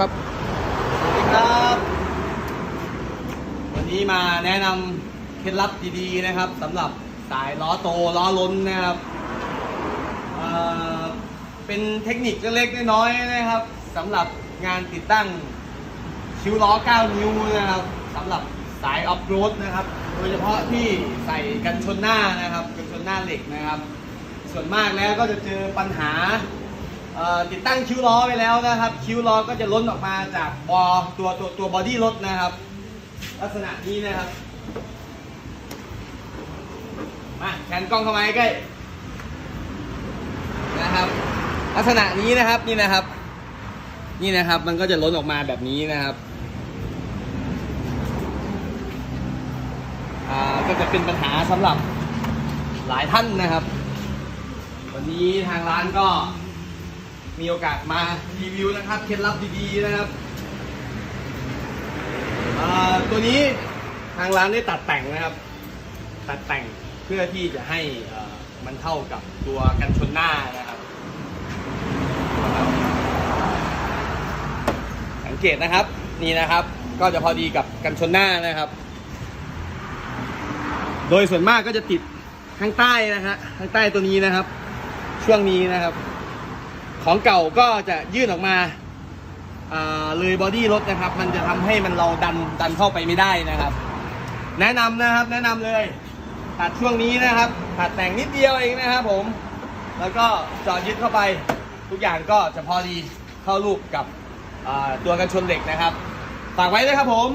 ครับสวัสดีครับ วันนี้มาแนะนำเคล็ดลับดีๆนะครับสำหรับสายล้อโตล้อล้นนะครับเเป็นเทคนิคเล็กๆน้อยๆนะครับสำหรับงานติดตั้งคิ้วล้อ 9 นิ้วนะครับสำหรับสายออฟโรดนะครับ โดยเฉพาะที่ใส่กันชนหน้านะครับ กันชนหน้าเหล็กนะครับ ส่วนมากแล้วก็จะเจอปัญหา ติดตั้งคิ้วล้อไปแล้วนะครับ คิ้วล้อก็จะล้นออกมาจากบอตัวตัวตัวบอดี้รถนะครับ ลักษณะนี้นะครับมาแขนกล้องเข้ามาใกล้นะครับ ลักษณะนี้นะครับนี่นะครับ นี่นะครับมันก็จะล้นออกมาแบบนี้นะครับก็จะเป็นปัญหาสำหรับหลายท่านนะครับ วันนี้ทางร้านก็ มีโอกาสมารีวิวนะครับเคล็ดลับดีๆนะครับตัวนี้ทางร้านได้ตัดแต่งนะครับ ตัดแต่งเพื่อที่จะให้มันเข้ากับตัวกันชนหน้านะครับ สังเกตนะครับนี่นะครับก็จะพอดีกับกันชนหน้านะครับ โดยส่วนมากก็จะติดข้างใต้นะฮะข้างใต้ตัวนี้นะครับ ช่วงนี้นะครับ ของเก่าก็จะยื่นออกมาเลยบอดี้รถนะครับ มันจะทำให้มันเราดันดันเข้าไปไม่ได้นะครับ แนะนำนะครับแนะนำเลยตัดช่วงนี้นะครับตัดแต่งนิดเดียวเองนะครับผม แล้วก็เจอยึดเข้าไปทุกอย่างก็จะพอดีเข้ารูปกับตัวกันชนเหล็กนะครับฝากไว้ด้วยครับผม